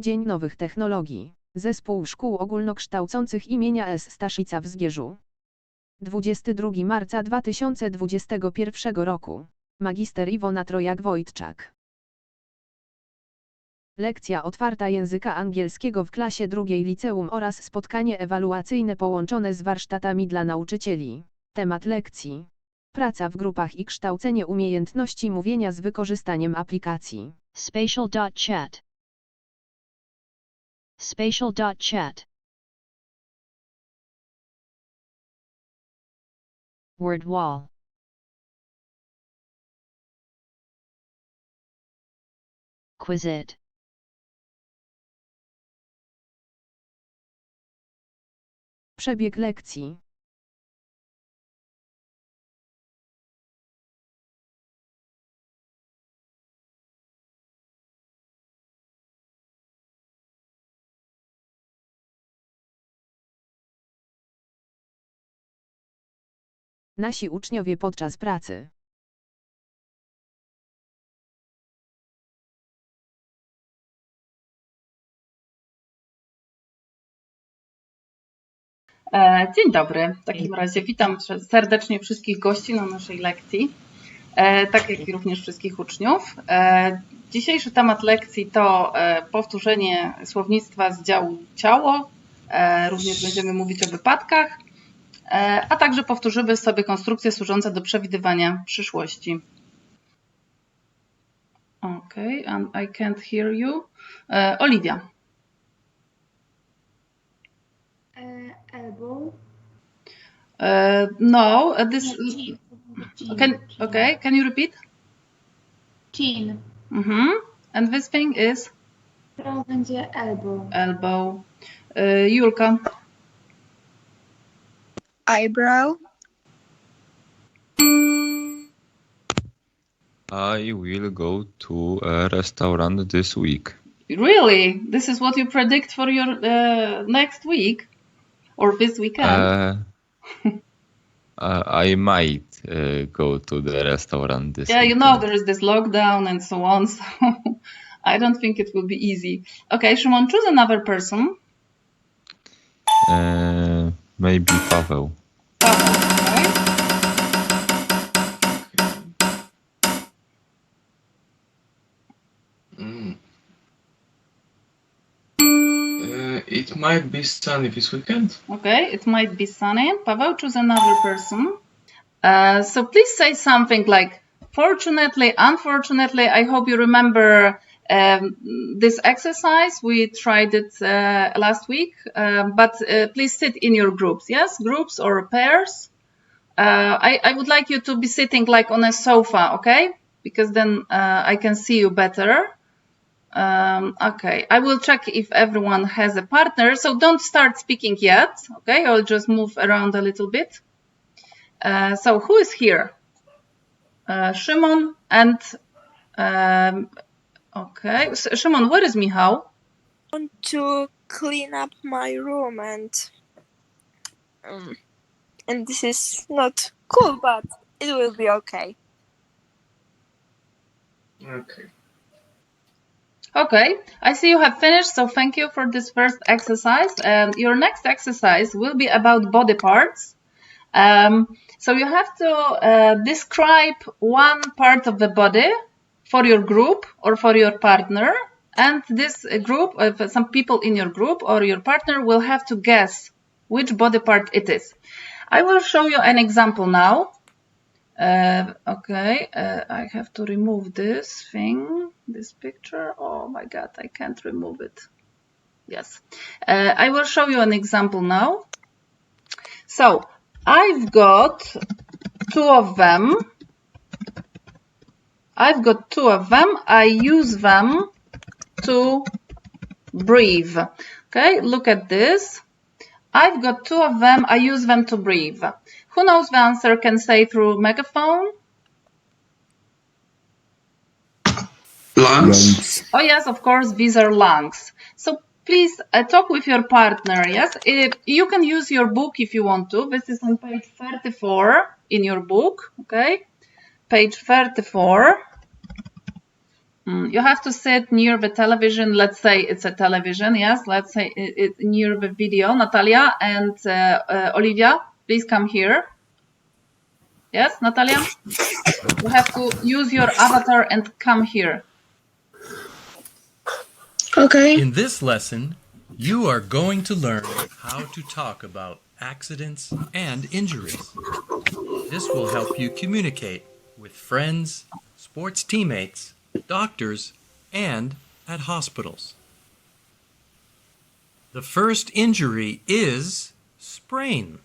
Dzień Nowych Technologii. Zespół Szkół Ogólnokształcących imienia S. Staszica w Zgierzu. 22 marca 2021 roku. Magister Iwona Trojak-Wojtczak. Lekcja otwarta języka angielskiego w klasie drugiej liceum oraz spotkanie ewaluacyjne połączone z warsztatami dla nauczycieli. Temat lekcji. Praca w grupach i kształcenie umiejętności mówienia z wykorzystaniem aplikacji. Spatial.chat. Spatial.chat. Word wall. Quizit. Przebieg lekcji. Nasi uczniowie podczas pracy. E, Dzień dobry. W takim razie witam serdecznie wszystkich gości na naszej lekcji, e, tak jak i również wszystkich uczniów. E, Dzisiejszy temat lekcji to powtórzenie słownictwa z działu ciało. Również będziemy mówić o wypadkach, a także powtórzymy sobie konstrukcje służące do przewidywania przyszłości. Okay, and I can't hear you. E, Oliwia. Uh, elbow. E, No, this. Can, okay, can you repeat? Chin. Mhm. And this thing is Teraz będzie elbow. elbow. Y, Julka. Eyebrow, I will go to a restaurant this week. Really? This is what you predict for your uh, next week or this weekend? Uh, uh, I might uh, go to the restaurant this yeah, you know there is this lockdown and so on, so I don't think it will be easy. Okay, Shimon, choose another person. Uh, maybe Paweł. Uh, it might be sunny this weekend. Okay, it might be sunny. Pavel, choose another person. Uh, so please say something like, fortunately, unfortunately, I hope you remember um, this exercise. We tried it uh, last week, um, but uh, please sit in your groups, yes? Groups or pairs. Uh, I, I would like you to be sitting like on a sofa, okay? Because then uh, I can see you better. Um, okay, I will check if everyone has a partner. So don't start speaking yet. Okay, I'll just move around a little bit. Uh, so who is here? Uh, Shimon and um, okay, S- Shimon, where is Michał? want to clean up my room and um, and this is not cool, but it will be okay. Okay. Okay, I see you have finished. So thank you for this first exercise. And your next exercise will be about body parts. Um, so you have to uh, describe one part of the body for your group or for your partner. And this group, some people in your group or your partner will have to guess which body part it is. I will show you an example now. Uh, okay, uh, I have to remove this thing, this picture. Oh my god, I can't remove it. Yes, uh, I will show you an example now. So I've got two of them. I've got two of them. I use them to breathe. Okay, look at this. I've got two of them. I use them to breathe. Who knows the answer can say through megaphone? Lungs. Oh yes, of course, these are lungs. So please uh, talk with your partner. Yes, if you can use your book if you want to. This is on page 34 in your book. Okay, page 34. Mm, You have to sit near the television. Let's say it's a television. Yes, let's say it, it, near the video. Natalia and uh, uh, Olivia, please come here. Yes, Natalia? You have to use your avatar and come here. Okay. In this lesson, you are going to learn how to talk about accidents and injuries. This will help you communicate with friends, sports teammates, doctors, and at hospitals. The first injury is sprain.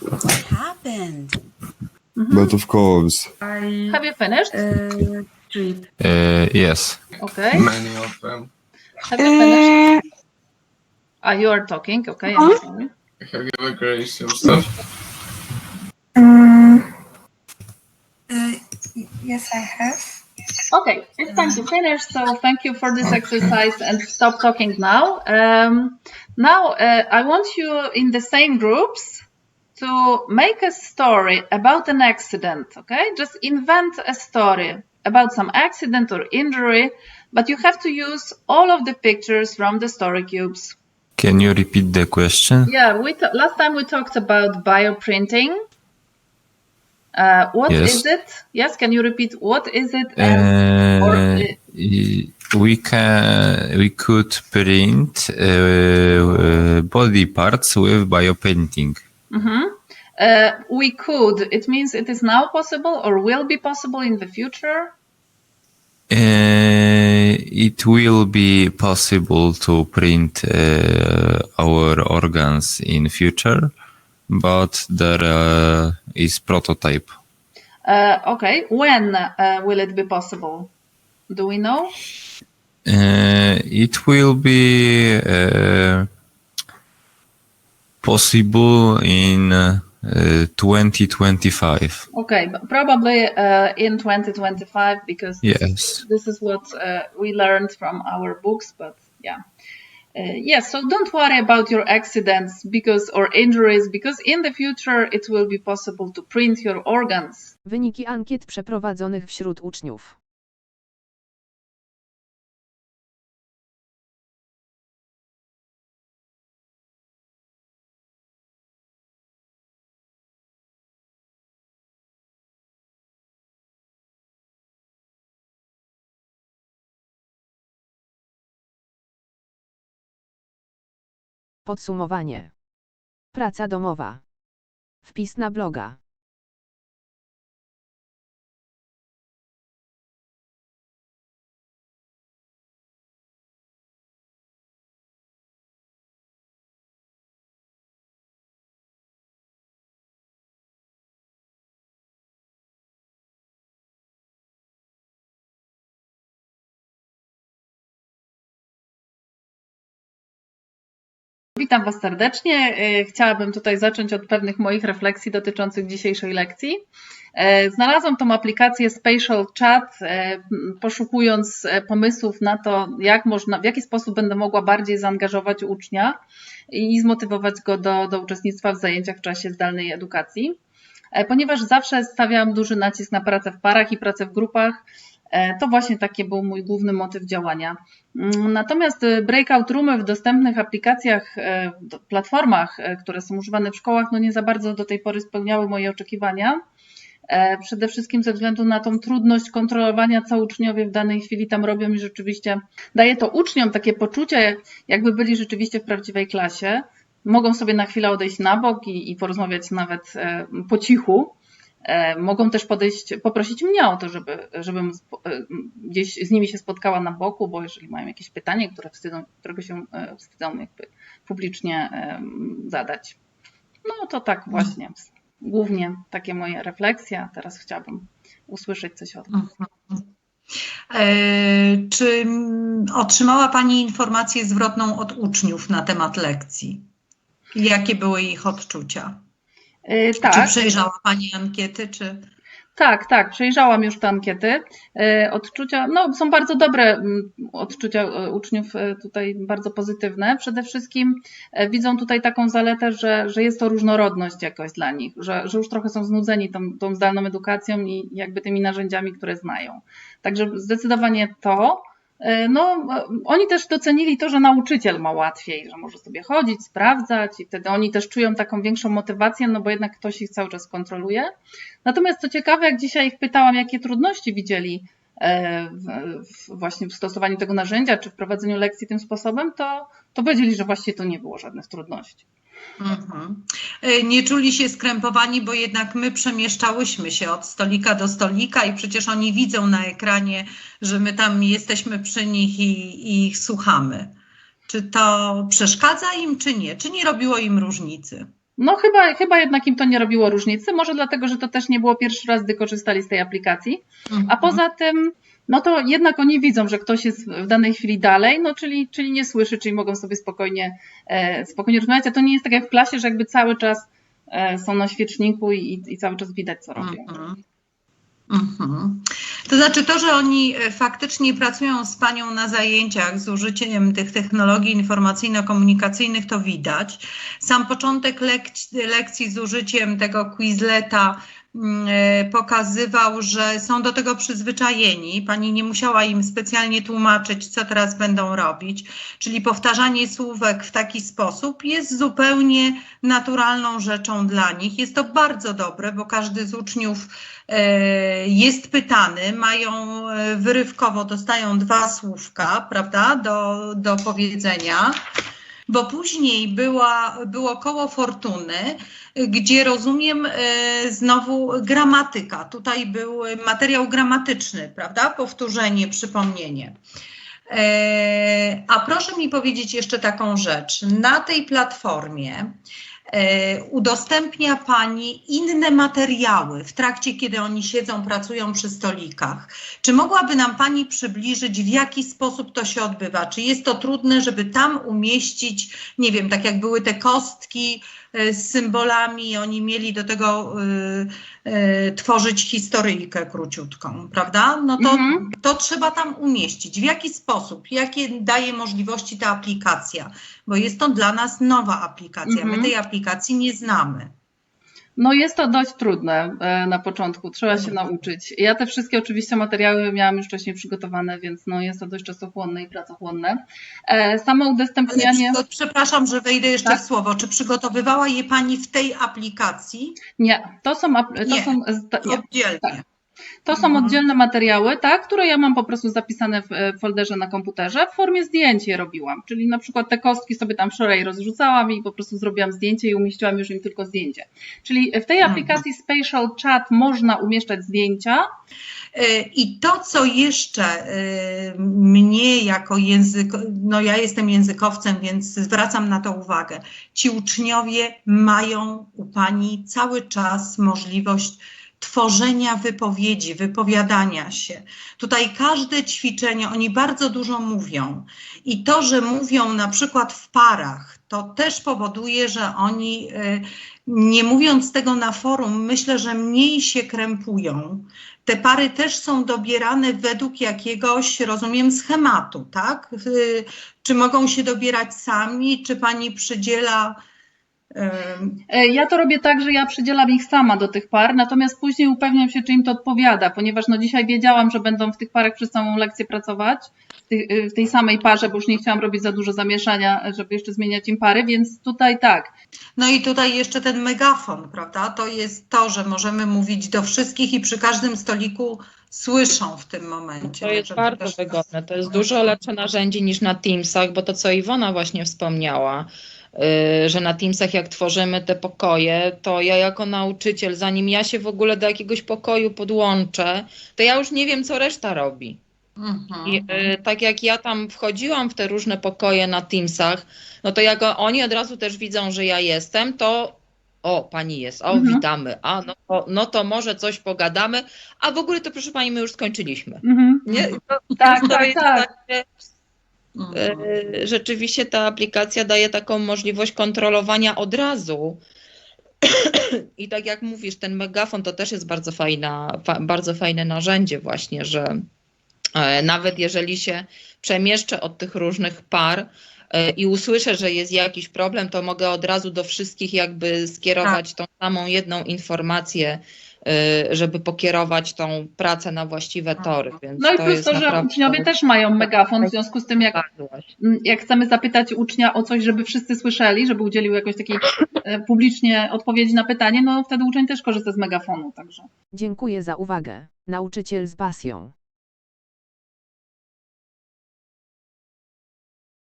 What happened? But of course. I Have you finished? uh, trip. Uh, yes. Okay. Many of them. Have you finished? Ah, you are talking. Okay. I'm sorry. I have given Grace some stuff. Um, Uh, y- yes, I have. Okay, it's time to finish. So thank you for this exercise and stop talking now. Um, now uh, I want you in the same groups to make a story about an accident. Okay, just invent a story about some accident or injury, but you have to use all of the pictures from the story cubes. Can you repeat the question? Yeah, we t- last time we talked about bioprinting. Uh, what is Yes. it? Yes, can you repeat what is it? and- Uh, we can we could print uh, uh, body parts with biopainting. Mhm. Uh, we could. It means it is now possible or will be possible in the future. Uh, it will be possible to print uh, our organs in future, but there uh, is prototype. Uh, okay. When uh, will it be possible? Do we know? Uh, it will be uh, possible in uh, 2025. Okay, but probably uh, in 2025 because Yes. this is what uh, we learned from our books. But yeah. Uh, yes, so don't worry about your accidents because or injuries because in the future it will be possible to print your organs. Wyniki ankiet przeprowadzonych wśród uczniów. Podsumowanie. Praca domowa. Wpis na bloga. Witam Was serdecznie. E, Chciałabym tutaj zacząć od pewnych moich refleksji dotyczących dzisiejszej lekcji. E, Znalazłam tą aplikację Spatial Chat, m, poszukując pomysłów na to, jak można, w jaki sposób będę mogła bardziej zaangażować ucznia i zmotywować go do, do uczestnictwa w zajęciach w czasie zdalnej edukacji. Ponieważ zawsze stawiałam duży nacisk na pracę w parach i pracę w grupach, to właśnie taki był mój główny motyw działania. Mm, Natomiast y, breakout roomy w dostępnych aplikacjach, e, platformach, e, które są używane w szkołach, no nie za bardzo do tej pory spełniały moje oczekiwania. E, Przede wszystkim ze względu na tą trudność kontrolowania, co uczniowie w danej chwili tam robią i rzeczywiście daje to uczniom takie poczucie, jakby byli rzeczywiście w prawdziwej klasie. Mogą sobie na chwilę odejść na bok i, i porozmawiać nawet e, po cichu. E, Mogą też podejść, poprosić mnie o to, żeby, żebym e, gdzieś z nimi się spotkała na boku, bo jeżeli mają jakieś pytanie, które wstydzą, którego się e, wstydzą jakby publicznie zadać. No to tak właśnie. Głównie takie moje refleksje. Teraz chciałabym usłyszeć coś od Was. E, Czy otrzymała Pani informację zwrotną od uczniów na temat lekcji? Jakie były ich odczucia? E, Czy Tak, przejrzała Pani ankiety, czy... Tak, tak, przejrzałam już te ankiety. E, Odczucia, no są bardzo dobre mm, odczucia e, uczniów tutaj, bardzo pozytywne. Przede wszystkim widzą tutaj taką zaletę, że, że jest to różnorodność jakoś dla nich, że, że już trochę są znudzeni tą, tą zdalną edukacją i jakby tymi narzędziami, które znają. Także zdecydowanie to. E, No, e, oni też docenili to, że nauczyciel ma łatwiej, że może sobie chodzić, sprawdzać i wtedy oni też czują taką większą motywację, no bo jednak ktoś ich cały czas kontroluje. Natomiast co ciekawe, jak dzisiaj ich pytałam, jakie trudności widzieli e, właśnie w stosowaniu tego narzędzia czy w prowadzeniu lekcji tym sposobem, to, to powiedzieli, że właściwie to nie było żadnych trudności. Mhm. E, Nie czuli się skrępowani, bo jednak my przemieszczałyśmy się od stolika do stolika i przecież oni widzą na ekranie, że my tam jesteśmy przy nich i, i ich słuchamy. Czy to przeszkadza im, czy nie? Czy nie robiło im różnicy? No chyba, chyba jednak im to nie robiło różnicy, może dlatego, że to też nie było pierwszy raz, gdy korzystali z tej aplikacji. Mhm. A poza tym, no to jednak oni widzą, że ktoś jest w danej chwili dalej, no czyli, czyli nie słyszy, czyli mogą sobie spokojnie, e, spokojnie rozmawiać, a to nie jest tak jak w klasie, że jakby cały czas e, są na świeczniku i, i cały czas widać, co robią. Mhm. Mhm. To znaczy to, że oni e, faktycznie pracują z panią na zajęciach z użyciem tych technologii informacyjno-komunikacyjnych, to widać. Sam początek lek- lekcji z użyciem tego Quizleta pokazywał, że są do tego przyzwyczajeni. Pani nie musiała im specjalnie tłumaczyć, co teraz będą robić. Czyli powtarzanie słówek w taki sposób jest zupełnie naturalną rzeczą dla nich. Jest to bardzo dobre, bo każdy z uczniów e, jest pytany, mają e, wyrywkowo, dostają dwa słówka, prawda, do, do powiedzenia. Bo później była, było koło fortuny, gdzie rozumiem e, znowu gramatyka. Tutaj był materiał gramatyczny, prawda? Powtórzenie, przypomnienie. E, A proszę mi powiedzieć jeszcze taką rzecz. Na tej platformie udostępnia Pani inne materiały w trakcie, kiedy oni siedzą, pracują przy stolikach. Czy mogłaby nam Pani przybliżyć, w jaki sposób to się odbywa? Czy jest to trudne, żeby tam umieścić, nie wiem, tak jak były te kostki e, z symbolami, oni mieli do tego y, y, tworzyć historyjkę króciutką, prawda? No to, Mhm. to trzeba tam umieścić. W jaki sposób? Jakie daje możliwości ta aplikacja? Bo jest to dla nas nowa aplikacja. My Mhm. tej aplikacji nie znamy. No jest to dość trudne e, na początku, trzeba się nauczyć. Ja te wszystkie oczywiście materiały miałam już wcześniej przygotowane, więc no jest to dość czasochłonne i pracochłonne. E, Samo Ale udostępnianie... przygo- przepraszam, że wejdę jeszcze Tak? w słowo. Czy przygotowywała je Pani w tej aplikacji? Nie, to są, to Nie. są, Oddzielnie. Tak. To są Mhm. oddzielne materiały, tak, które ja mam po prostu zapisane w e, folderze na komputerze. W formie zdjęć je robiłam, czyli na przykład te kostki sobie tam wczoraj rozrzucałam i po prostu zrobiłam zdjęcie i umieściłam już im tylko zdjęcie. Czyli w tej Mhm. aplikacji Spatial Chat można umieszczać zdjęcia. E, I to, co jeszcze e, mnie jako język, no ja jestem językowcem, więc zwracam na to uwagę. Ci uczniowie mają u Pani cały czas możliwość tworzenia wypowiedzi, wypowiadania się. Tutaj każde ćwiczenie, oni bardzo dużo mówią. I to, że mówią na przykład w parach, to też powoduje, że oni, e, nie mówiąc tego na forum, myślę, że mniej się krępują. Te pary też są dobierane według jakiegoś, rozumiem, schematu, tak? Y, Czy mogą się dobierać sami, czy pani przydziela. E, Ja to robię tak, że ja przydzielam ich sama do tych par, natomiast później upewniam się, czy im to odpowiada, ponieważ no dzisiaj wiedziałam, że będą w tych parach przez całą lekcję pracować, w tej, w tej samej parze, bo już nie chciałam robić za dużo zamieszania, żeby jeszcze zmieniać im pary, więc tutaj tak. No i tutaj jeszcze ten megafon, prawda? To jest to, że możemy mówić do wszystkich i przy każdym stoliku słyszą w tym momencie. To jest bardzo też- wygodne. To jest dużo lepsze narzędzie niż na Teamsach, bo to, co Iwona właśnie wspomniała, że na Teamsach jak tworzymy te pokoje, to ja jako nauczyciel, zanim ja się w ogóle do jakiegoś pokoju podłączę, to ja już nie wiem, co reszta robi. Mhm. I y, tak jak ja tam wchodziłam w te różne pokoje na Teamsach, no to jak oni od razu też widzą, że ja jestem, to o, pani jest, o, Mhm. witamy, a no to, no to może coś pogadamy, a w ogóle to proszę pani, my już skończyliśmy. Mhm. Nie? Tak, tak, jest tak. Mhm. e, Rzeczywiście ta aplikacja daje taką możliwość kontrolowania od razu I tak jak mówisz, ten megafon to też jest bardzo, fajna, fa, bardzo fajne narzędzie właśnie, że e, nawet jeżeli się przemieszczę od tych różnych par e, i usłyszę, że jest jakiś problem, to mogę od razu do wszystkich jakby skierować tą samą jedną informację, żeby pokierować tą pracę na właściwe tory. Więc No i to plus jest to, że uczniowie też mają megafon, w związku z tym jak, jak chcemy zapytać ucznia o coś, żeby wszyscy słyszeli, żeby udzielił jakoś takiej e, publicznie odpowiedzi na pytanie, no wtedy uczeń też korzysta z megafonu, także. Dziękuję za uwagę. Nauczyciel z pasją.